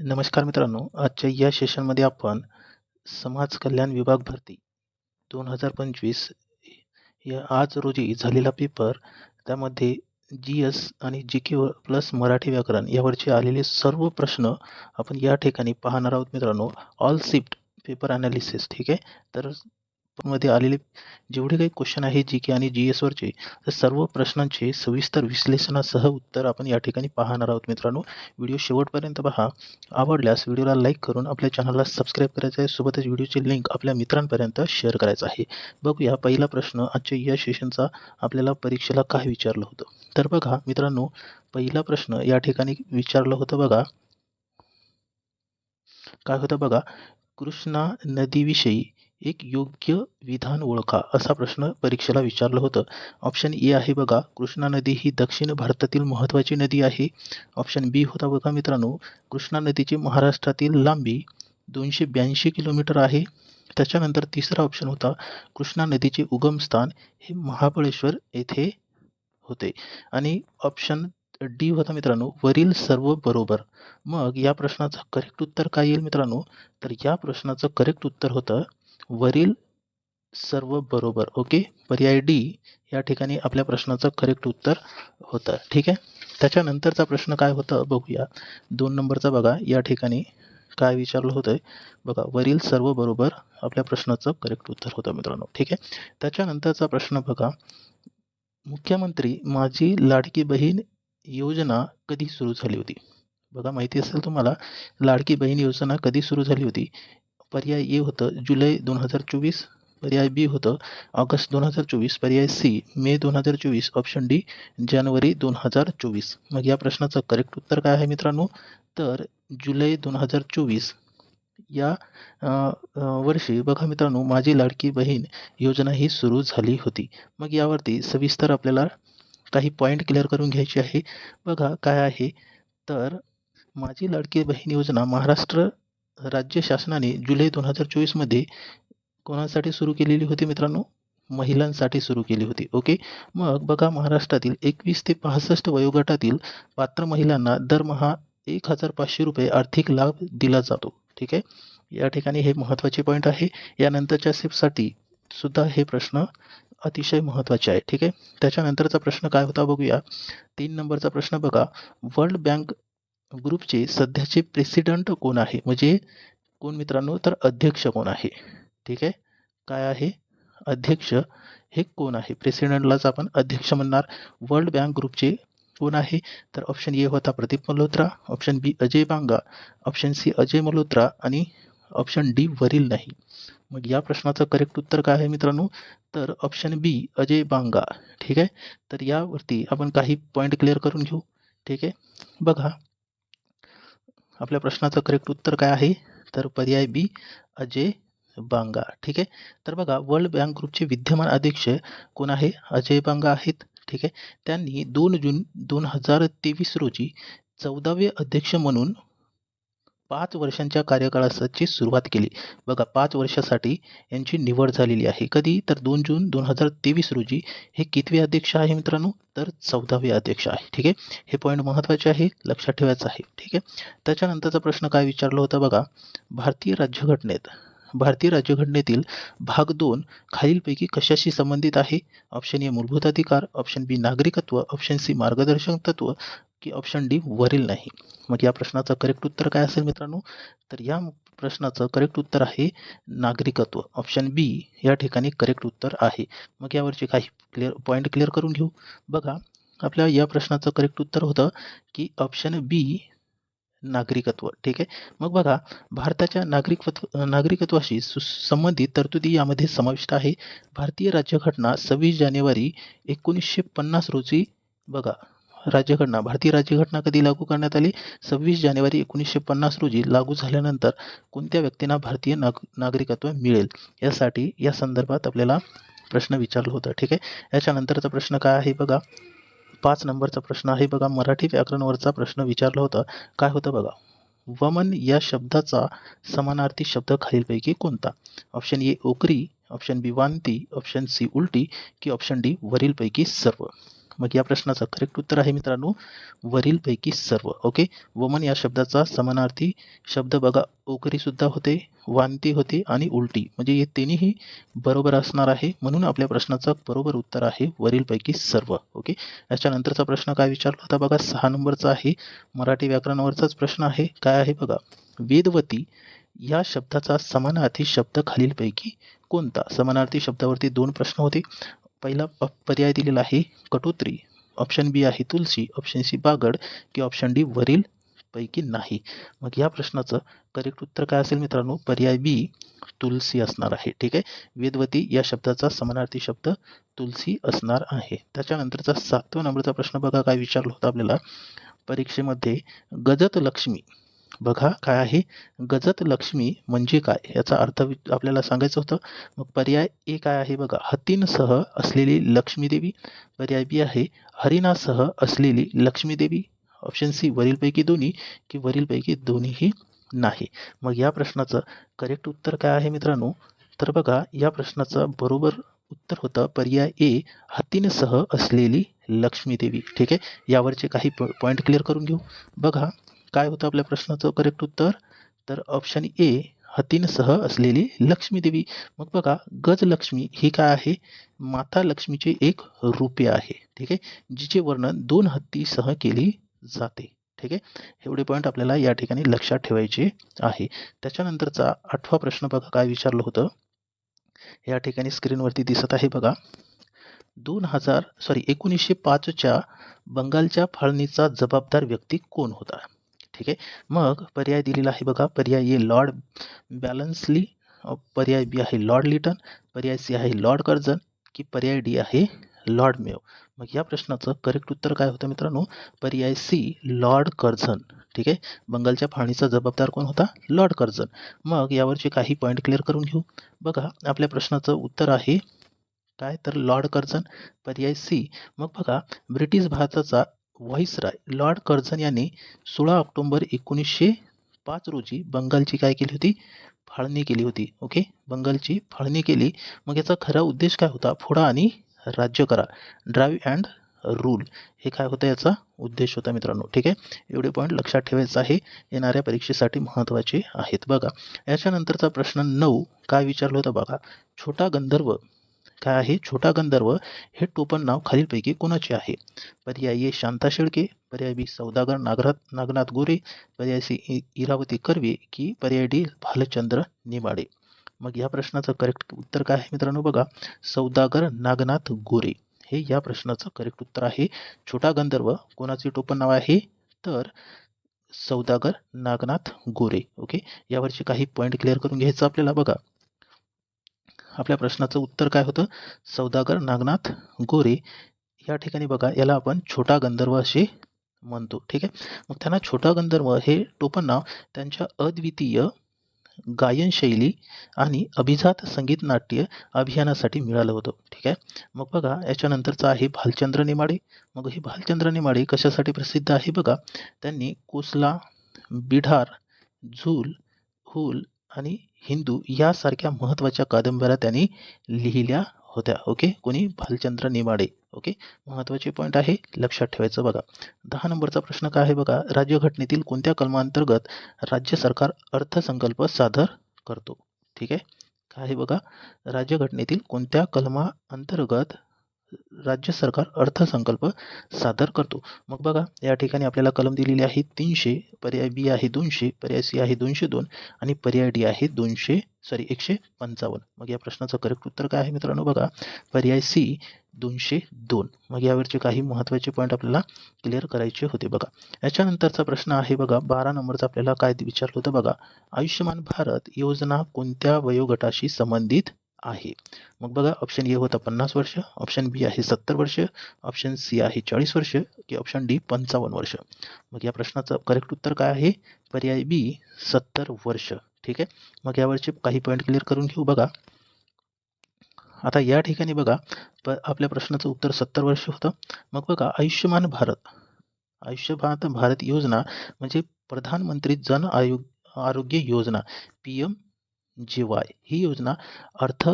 नमस्कार मित्रांनो आजच्या या सेशनमध्ये आपण समाज कल्याण विभाग भरती दोन हजार पंचवीस या आज रोजी झालेला पेपर त्यामध्ये जी एस आणि जी के प्लस मराठी व्याकरण यावरचे आलेले सर्व प्रश्न आपण या ठिकाणी पाहणार आहोत मित्रांनो. ऑल शिफ्ट पेपर ॲनालिसिस ठीक आहे? तर मध्ये आलेले जेवढे काही क्वेश्चन आहे जी के आणि जी एसवरचे तर सर्व प्रश्नांचे सविस्तर विश्लेषणासह उत्तर आपण या ठिकाणी पाहणार आहोत मित्रांनो. व्हिडिओ शेवटपर्यंत पहा. आवडल्यास व्हिडिओला लाईक करून आपल्या चॅनलला सबस्क्राईब करायचं आहे. सोबतच व्हिडिओची लिंक आपल्या मित्रांपर्यंत शेअर करायचं आहे. बघूया पहिला प्रश्न. आजच्या या सेशनचा आपल्याला परीक्षेला काय विचारलं होतं? तर बघा मित्रांनो पहिला प्रश्न या ठिकाणी विचारलं होतं बघा. काय होतं बघा? कृष्णा नदीविषयी एक योग्य विधान ओळखा असा प्रश्न परीक्षेला विचारलं होतं. ऑप्शन ए आहे बघा कृष्णा नदी ही दक्षिण भारतातील महत्त्वाची नदी आहे. ऑप्शन बी होता बघा मित्रांनो कृष्णा नदीची महाराष्ट्रातील लांबी दोनशे ब्याऐंशी किलोमीटर आहे. त्याच्यानंतर तिसरा ऑप्शन होता कृष्णा नदीचे उगमस्थान हे महाबळेश्वर येथे होते. आणि ऑप्शन डी होता मित्रांनो वरील सर्व बरोबर. मग या प्रश्नाचं करेक्ट उत्तर काय येईल मित्रांनो? तर या प्रश्नाचं करेक्ट उत्तर होतं वरील सर्व बरोबर ओके? पर्याय डी या ठिकाणी आपल्या प्रश्नाचं करेक्ट उत्तर होतं ठीक आहे? त्याच्यानंतरचा प्रश्न काय होतं बघूया. दोन नंबरचा बघा या ठिकाणी काय विचारलं होतं बघा वरील सर्व बरोबर आपल्या प्रश्नाचं करेक्ट उत्तर होतं मित्रांनो ठीक आहे? त्याच्यानंतरचा प्रश्न बघा. मुख्यमंत्री माझी लाडकी बहीण योजना कधी सुरू झाली होती? बघा माहिती असेल तुम्हाला लाडकी बहीण योजना कधी सुरू झाली होती? पर्याय ए होतं जुलै दोन हजार चोवीस पर्याय बी होतं ऑगस्ट दोन हजार चोवीस पर्याय सी मे दोन हजार चोवीस ऑप्शन डी जानेवारी दोन हजार चोवीस. मग या प्रश्नाचं करेक्ट उत्तर काय आहे मित्रांनो? तर जुलै दोन हजार चोवीस या वर्षी बघा मित्रांनो माझी लाडकी बहीण योजना ही सुरू झाली होती. मग यावरती सविस्तर आपल्याला काही पॉईंट क्लिअर करून घ्यायचे आहे. बघा काय आहे. तर माझी लाडकी बहीण योजना महाराष्ट्र राज्य शासनाने जुलै दोन हजार चोवीसमध्ये कोणासाठी सुरू केलेली होती मित्रांनो? महिलांसाठी सुरू केली होती. ओके? मग बघा महाराष्ट्रातील एकवीस ते पासष्ट वयोगटातील पात्र महिलांना दरमहा एक हजार पाचशे रुपये आर्थिक लाभ दिला जातो. ठीक आहे? या ठिकाणी हे महत्त्वाचे पॉईंट आहे. यानंतरच्या शिफ्टसाठी सुद्धा हे प्रश्न अतिशय महत्त्वाचे आहे. ठीक आहे? त्याच्यानंतरचा प्रश्न काय होता बघूया. तीन नंबरचा प्रश्न बघा. वर्ल्ड बँक ग्रुपचे सध्याचे प्रेसिडंट कोण आहे? म्हणजे कोण मित्रांनो? तर अध्यक्ष कोण आहे? ठीक आहे? काय आहे? अध्यक्ष हे कोण आहे? प्रेसिडेंटलाच आपण अध्यक्ष म्हणणार. वर्ल्ड बँक ग्रुपचे कोण आहे? तर ऑप्शन ए होता Pradeep Malhotra option B Ajay Banga option C Ajay Malhotra आणि ऑप्शन डी वरील नाही. मग या प्रश्नाचं करेक्ट उत्तर काय आहे मित्रांनो? तर ऑप्शन बी अजय बांगा. ठीक आहे? तर यावरती आपण काही पॉईंट क्लिअर करून घेऊ. ठीक आहे? बघा. आपल्या प्रश्नाचं करेक्ट उत्तर काय आहे? तर पर्याय बी अजय बांगा. ठीक आहे? तर बघा वर्ल्ड बँक ग्रुपचे विद्यमान अध्यक्ष कोण आहे? अजय बांगा आहेत. ठीक आहे? त्यांनी दोन जून दोन हजार तेवीस रोजी चौदावे अध्यक्ष म्हणून पाच वर्षांच्या कार्यकाळाची सुरुवात केली. बघा पाच वर्षासाठी यांची निवड झालेली आहे. कधी? तर दोन जून दोन हजार तेवीस रोजी. हे कितवे अध्यक्ष आहे मित्रांनो? तर चौदावे अध्यक्ष आहे. ठीक आहे? हे पॉईंट महत्त्वाचे आहे. लक्षात ठेवायचं आहे. ठीक आहे? त्याच्यानंतरचा प्रश्न काय विचारला होता बघा? भारतीय राज्यघटनेत भारतीय राज्यघटनेतील भाग दोन खालीलपैकी कशाशी संबंधित आहे? ऑप्शन ए मूलभूत अधिकार ऑप्शन बी नागरिकत्व ऑप्शन सी मार्गदर्शक तत्व की ऑप्शन डी वरील नाही. मग या प्रश्नाचं करेक्ट उत्तर काय असेल मित्रांनो? तर या प्रश्नाचं करेक्ट उत्तर आहे नागरिकत्व. ऑप्शन बी या ठिकाणी करेक्ट उत्तर आहे. मग यावरचे काही क्लिअर पॉईंट क्लिअर करून घेऊ. बघा आपल्या या प्रश्नाचं करेक्ट उत्तर होतं की ऑप्शन बी नागरिकत्व. ठीक आहे? मग बघा भारताच्या नागरिकत्व नागरिकत्वाशी सु संबंधित तरतुदी यामध्ये समाविष्ट आहे. भारतीय राज्यघटना सव्वीस जानेवारी एकोणीसशे पन्नास रोजी बघा राज्यघटना भारतीय राज्यघटना कधी लागू करण्यात आली? सव्वीस जानेवारी एकोणीसशे पन्नास रोजी लागू झाल्यानंतर कोणत्या व्यक्तींना भारतीय नाग नागरिकत्व मिळेल? यासाठी या संदर्भात आपल्याला प्रश्न विचारला होता. ठीक आहे? याच्यानंतरचा प्रश्न काय आहे बघा? पाच नंबरचा प्रश्न आहे बघा. मराठी व्याकरणवरचा प्रश्न विचारला होता. काय होतं बघा? वमन या शब्दाचा समानार्थी शब्द खालीलपैकी कोणता? ऑप्शन ए ओकरी ऑप्शन बी वांती. ऑप्शन सी उलटी. की ऑप्शन डी वरीलपैकी सर्व. मग या प्रश्नाचं करेक्ट उत्तर आहे मित्रांनो वरीलपैकी सर्व. ओके वमन या शब्दाचा समानार्थी शब्द बघा. ओकरीसुद्धा होते वांती होते आणि उलटी. म्हणजे हे तिन्ही बरोबर असणार आहे. म्हणून आपल्या प्रश्नाचं बरोबर उत्तर आहे वरीलपैकी सर्व. ओके याच्यानंतरचा प्रश्न काय विचारला होता बघा? सहा नंबरचा आहे. मराठी व्याकरणावरचाच प्रश्न आहे. काय आहे बघा? वेदवती या शब्दाचा समानार्थी शब्द खालीलपैकी कोणता? समानार्थी शब्दावरती दोन प्रश्न होते. पहिला प- पर्याय दिलेला आहे कटोत्री. ऑप्शन बी आहे तुलसी. ऑप्शन सी बागड की ऑप्शन डी वरील पैकी नाही. मग या प्रश्नाचं करेक्ट उत्तर काय असेल मित्रांनो? पर्याय बी तुलसी असणार आहे. ठीक आहे? वेदवती या शब्दाचा समानार्थी शब्द तुलसी असणार आहे. त्याच्यानंतरचा सातवा नंबरचा प्रश्न बघा काय विचारला होता आपल्याला? परीक्षेमध्ये गजत लक्ष्मी बघा काय आहे? गजत लक्ष्मी म्हणजे काय? याचा अर्थ आपल्याला सांगायचं होतं मग पर्याय ए काय आहे बघा? हत्तींसह असलेली लक्ष्मीदेवी पर्याय बी आहे हरिणासह असलेली लक्ष्मीदेवी ऑप्शन सी वरीलपैकी दोन्ही की वरीलपैकी दोन्हीही नाही. मग या प्रश्नाचं करेक्ट उत्तर काय आहे मित्रांनो? तर बघा या प्रश्नाचं बरोबर उत्तर होतं पर्याय ए हत्तींसह असलेली लक्ष्मीदेवी ठीक आहे? यावरचे काही पॉईंट क्लिअर करून घेऊ. बघा काय होतं आपल्या प्रश्नाचं करेक्ट उत्तर? तर ऑप्शन ए हत्तींसह असलेली लक्ष्मी देवी. मग बघा गजलक्ष्मी ही काय आहे? माता लक्ष्मीचे एक रूपे आहे. ठीक आहे? जिचे वर्णन दोन हत्तीसह केली जाते. ठीक आहे? एवढे पॉईंट आपल्याला या ठिकाणी लक्षात ठेवायचे आहे. त्याच्यानंतरचा आठवा प्रश्न बघा काय विचारलं होतं? या ठिकाणी स्क्रीनवरती दिसत आहे बघा. दोन हजार सॉरी एकोणीसशे पाचच्या बंगालच्या फाळणीचा जबाबदार व्यक्ती कोण होता? ठीक आहे? मग पर्याय दिलेला आहे बघा. पर्याय ए लॉर्ड बॅलन्सली पर्याय बी आहे लॉर्ड लिटन पर्याय सी आहे लॉर्ड कर्जन की पर्याय डी आहे लॉर्ड मेव. मग या प्रश्नाचं करेक्ट उत्तर काय होतं मित्रांनो? पर्याय सी लॉर्ड कर्झन. ठीक आहे? बंगालच्या फाळणीचा जबाबदार कोण होता? Lord Curzon. मग यावरचे काही पॉईंट क्लिअर करून घेऊ. बघा आपल्या प्रश्नाचं उत्तर आहे काय? तर लॉर्ड कर्झन पर्याय सी. मग बघा ब्रिटिश भारताचा व्हाईसराय लॉर्ड कर्झन यांनी सोळा ऑक्टोंबर एकोणीसशे पाच रोजी बंगालची काय केली होती? फाळणी केली होती. ओके? बंगालची फाळणी केली. मग याचा खरा उद्देश काय होता? फोडा आणि राज्य करा. Drive and rule. हे काय होतं? याचा उद्देश होता मित्रांनो. ठीक आहे? एवढे पॉईंट लक्षात ठेवायचं आहे. येणाऱ्या परीक्षेसाठी महत्त्वाचे आहेत. बघा. याच्यानंतरचा प्रश्न नऊ. काय विचारलं होतं? बघा. छोटा गंधर्व काय आहे छोटा गंधर्व हे टोपण नाव खालीलपैकी कोणाचे आहे? पर्याय ए शांता शेळके पर्याय बी सौदागर नागरात नागनाथ गोरे पर्याय सी इ- इरावती कर्वे की पर्याय डी भालचंद्र निमाडे? मग या प्रश्नाचं करेक्ट उत्तर काय आहे मित्रांनो बघा सौदागर नागनाथ गोरे. हे या प्रश्नाचं करेक्ट उत्तर आहे. छोटा गंधर्व कोणाचे टोपण नाव आहे? तर सौदागर नागनाथ गोरे. ओके? यावरचे काही पॉईंट क्लिअर करून घ्यायचं आपल्याला बघा. आपल्या प्रश्नाचं उत्तर काय होतं? सौदागर नागनाथ गोरे या ठिकाणी बघा याला आपण छोटा गंधर्व असे म्हणतो ठीक आहे? मग त्यांना छोटा गंधर्व हे टोपण नाव त्यांच्या अद्वितीय गायनशैली आणि अभिजात संगीत नाट्य अभियानासाठी मिळालं होतं ठीक आहे? मग बघा याच्यानंतरचं आहे भालचंद्र नेमाडे. मग हे भालचंद्र नेमाडे कशासाठी प्रसिद्ध आहे बघा? त्यांनी कोसला बिढार झूल हुल आणि हिंदू यासारख्या महत्त्वाच्या कादंबऱ्या त्यांनी लिहिल्या होत्या. ओके? कोणी? भालचंद्र निमाडे. ओके? महत्त्वाचे पॉईंट आहे लक्षात ठेवायचं बघा. दहा नंबरचा प्रश्न काय आहे बघा? राज्यघटनेतील कोणत्या कलमांतर्गत राज्य सरकार अर्थसंकल्प सादर करतो? ठीक आहे? काय आहे बघा? राज्यघटनेतील कोणत्या कलमाअंतर्गत राज्य सरकार अर्थसंकल्प सादर करतो. मग बघा या ठिकाणी आपल्याला कलम दिलेली आहे तीनशे पर्याय बी आहे दोनशे पर्याय सी आहे दोनशे दोन आणि पर्याय डी आहे दोनशे सॉरी एकशे पंचावन्न. मग या प्रश्नाचं करेक्ट उत्तर काय आहे मित्रांनो बघा? पर्याय सी दोनशे दोन. मग यावरचे काही महत्त्वाचे पॉईंट आपल्याला क्लिअर करायचे होते बघा. याच्यानंतरचा प्रश्न आहे बघा बारा नंबरचा आपल्याला काय विचारलं होतं बघा? आयुष्यमान भारत योजना कोणत्या वयोगटाशी संबंधित? आहे. मग बघा ऑप्शन ए होता पन्नास वर्ष ऑप्शन बी आहे सत्तर वर्ष ऑप्शन सी आहे चाळीस वर्ष की ऑप्शन डी पंचावन्न वर्ष. मग या प्रश्नाचं करेक्ट उत्तर काय आहे? पर्याय बी सत्तर वर्ष. ठीक आहे? मग यावरचे काही पॉईंट क्लिअर करून घेऊ बघा. आता या ठिकाणी बघा प आपल्या प्रश्नाचं उत्तर सत्तर वर्ष होतं. मग बघा आयुष्यमान भारत आयुष्यमान भारत योजना म्हणजे प्रधानमंत्री जन आयोग आरोग्य योजना पी एम जी वाय ही योजना अर्थ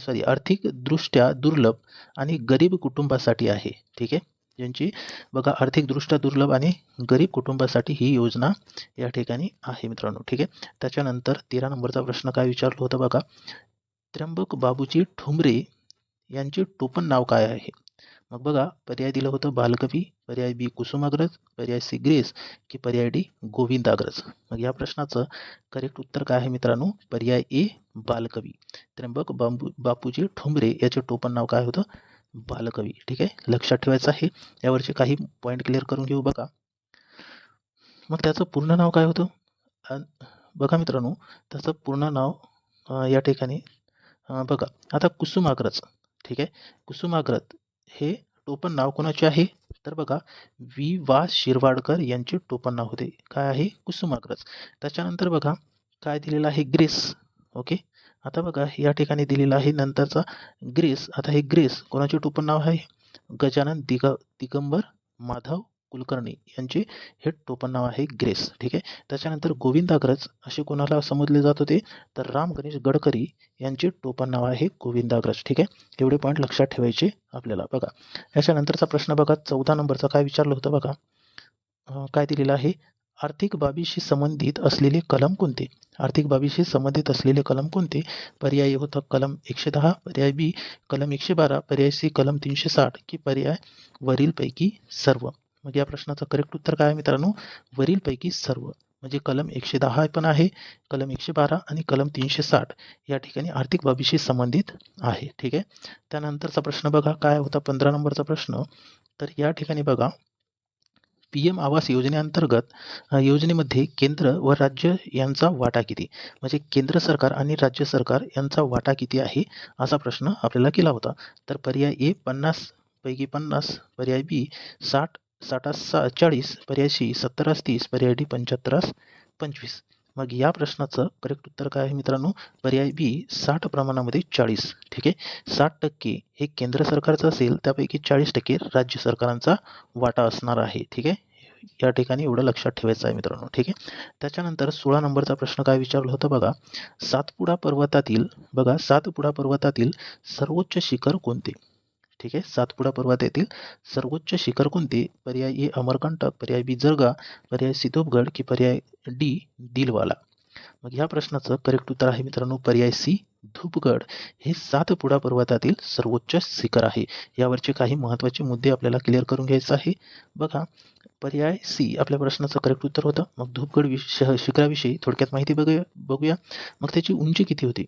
सॉरी आर्थिकदृष्ट्या दुर्लभ आणि गरीब कुटुंबासाठी आहे. ठीक आहे? ज्यांची बघा आर्थिकदृष्ट्या दुर्लभ आणि गरीब कुटुंबासाठी ही योजना या ठिकाणी आहे मित्रांनो. ठीक आहे? त्याच्यानंतर तेरा नंबरचा प्रश्न काय विचारलं होतं बघा? त्र्यंबक बाबूजी ठुमरे यांचे टोपण नाव काय आहे? मग बघा पर्याय दिलं होतं बालकवी पर्याय बी कुसुमाग्रज पर्याय सी ग्रेस की पर्याय डी गोविंदाग्रज. मग या प्रश्नाचं करेक्ट उत्तर काय आहे मित्रांनो? पर्याय ए बालकवी. त्र्यंबक बांबू बापूजी ठोंबरे याचे टोपण नाव काय होतं? बालकवी. ठीक आहे? लक्षात ठेवायचं आहे. यावरचे काही पॉईंट क्लिअर करून घेऊ बघा. मग त्याचं पूर्ण नाव काय होतं? अन- बघा मित्रांनो त्याचं पूर्ण नाव या ठिकाणी बघा. आता कुसुमाग्रज. ठीक आहे? कुसुमाग्रज. हे टोपण नाव कोणाचे आहे? तर बघा वी वा शिरवाडकर यांचे टोपण नाव होते. काय आहे? कुसुमाग्रज त्याच्यानंतर बघा काय दिलेलं आहे? ग्रेस. ओके? आता बघा या ठिकाणी दिलेलं आहे नंतरचा ग्रेस. आता हे ग्रेस कोणाचे टोपण नाव आहे? गजानन दिग दिगंबर माधव कुलकर्णी यांचे हे टोपण नाव आहे ग्रेस. ठीक आहे? त्याच्यानंतर गोविंदाग्रज असे कोणाला समजले जात होते? तर राम गणेश गडकरी यांचे टोपण नाव आहे गोविंदाग्रज ठीक आहे? एवढे पॉईंट लक्षात ठेवायचे आपल्याला. बघा. याच्यानंतरचा प्रश्न बघा. चौदा नंबरचा काय विचारलं होतं बघा? काय दिलेलं आहे? आर्थिक बाबीशी संबंधित असलेले कलम कोणते? आर्थिक बाबीशी संबंधित असलेले कलम कोणते? पर्याय होतं होता कलम एकशे दहा पर्याय बी कलम एकशे बारा पर्याय सी कलम तीनशे साठ की पर्याय वरीलपैकी सर्व. मग या प्रश्नाचं करेक्ट उत्तर काय आहे मित्रांनो? वरीलपैकी सर्व. म्हणजे कलम एकशे दहा पण आहे कलम एकशे बारा आणि कलम तीनशे साठ या ठिकाणी आर्थिक बाबीशी संबंधित आहे. ठीक आहे? त्यानंतरचा प्रश्न बघा. काय होता? पंधरा नंबरचा प्रश्न. तर या ठिकाणी बघा. पी एम आवास योजनेअंतर्गत योजनेमध्ये केंद्र व राज्य यांचा वाटा किती? म्हणजे केंद्र सरकार आणि राज्य सरकार यांचा वाटा किती आहे? असा प्रश्न आपल्याला केला होता. तर पर्याय ए पन्नास पैकी पन्नास पर्याय बी साठ साठास सा चाळीस पर्यायशी सत्तरास तीस पर्याय डी पंच्याहत्तरास पंचवीस. मग या प्रश्नाचं करेक्ट उत्तर काय आहे मित्रांनो? पर्याय बी साठ प्रमाणामध्ये चाळीस. ठीक आहे? साठ टक्के हे केंद्र सरकारचं असेल त्यापैकी चाळीस टक्के राज्य सरकारांचा वाटा असणार आहे. ठीक आहे? या ठिकाणी एवढं लक्षात ठेवायचं आहे मित्रांनो. ठीक आहे? त्याच्यानंतर सोळा नंबरचा प्रश्न काय विचारला होता बघा? सातपुडा पर्वतातील बघा सातपुडा पर्वतातील सर्वोच्च शिखर कोणते? ठीक आहे? सातपुडा पर्वत येथील सर्वोच्च शिखर कोणते? पर्याय ए अमरकंटक पर्याय बी जरगा पर्याय सितोपगड की पर्याय डी दिलवाला? मग ह्या प्रश्नाचं करेक्ट उत्तर आहे मित्रांनो पर्याय सी धूपगड. हे सातपुडा पर्वतातील सर्वोच्च शिखर आहे. यावरचे काही महत्त्वाचे मुद्दे आपल्याला क्लिअर करून घ्यायचे आहे. बघा पर्याय सी आपल्या प्रश्नाचं करेक्ट उत्तर होतं. मग धूपगड विश शिखराविषयी थोडक्यात माहिती बघूया बघूया. मग त्याची उंची किती होती?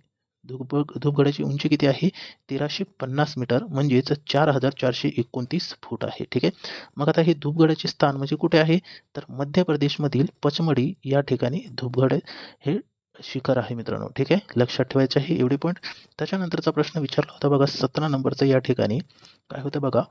धूपगड धूपगडाची उंची किती आहे? तेराशे पन्नास मीटर म्हणजेच चार हजार चारशे एकोणतीस फूट आहे. ठीक आहे? मग आता हे धूपगडाचे स्थान म्हणजे कुठे आहे? तर मध्य प्रदेशमधील पचमडी या ठिकाणी धूपगड हे शिखर आहे मित्रांनो. ठीक आहे? लक्षात ठेवायचे आहे एवढे पॉईंट त्याच्यानंतरचा प्रश्न विचारला होता बघा सतरा नंबरचा या ठिकाणी काय होतं बघा?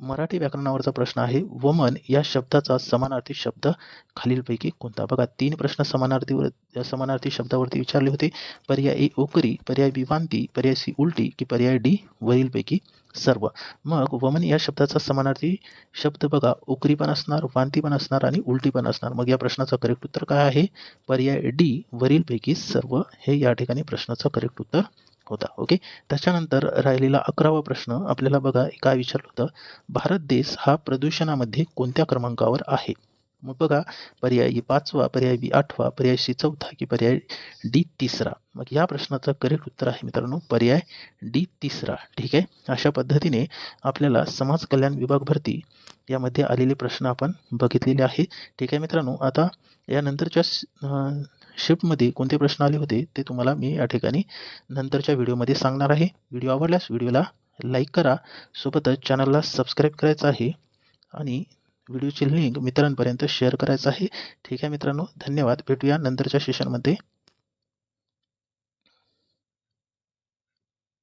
मराठी व्याकरणावरचा प्रश्न आहे वमन या शब्दाचा समानार्थी शब्द खालीलपैकी कोणता? बघा तीन प्रश्न समानार्थीवर समानार्थी शब्दावरती विचारले होते. पर्याय ए ओकरी पर्याय बी वांती पर्याय सी उलटी की पर्याय डी वरीलपैकी सर्व. मग वमन या शब्दाचा समानार्थी शब्द बघा. ओकरी पण असणार वांती पण असणार आणि उलटी पण असणार. मग या प्रश्नाचं करेक्ट उत्तर काय आहे? पर्याय डी वरीलपैकी सर्व हे या ठिकाणी प्रश्नाचं करेक्ट उत्तर होता. ओके त्याच्यानंतर राहिलेला अकरावा प्रश्न आपल्याला बघा. काय विचारलं होतं? भारत देश हा प्रदूषणामध्ये कोणत्या क्रमांकावर आहे? मग बघा पर्याय ई पाचवा पर्याय बी आठवा पर्याय सी चौथा की पर्याय डी तिसरा. मग या प्रश्नाचं करेक्ट उत्तर आहे मित्रांनो पर्याय डी तिसरा. ठीक आहे? अशा पद्धतीने आपल्याला समाज कल्याण विभाग भरती यामध्ये आलेले प्रश्न आपण बघितलेले आहे ठीक आहे मित्रांनो? आता यानंतरच्या शिफ्टमध्ये कोणते प्रश्न आले होते ते तुम्हाला मी या ठिकाणी नंतरच्या व्हिडिओमध्ये सांगणार आहे. व्हिडिओ आवडल्यास व्हिडिओला लाईक करा. सोबतच चॅनलला सबस्क्राईब करायचं आहे. आणि व्हिडिओची लिंक मित्रांपर्यंत शेअर करायचं आहे. ठीक आहे मित्रांनो धन्यवाद. भेटूया नंतरच्या सेशनमध्ये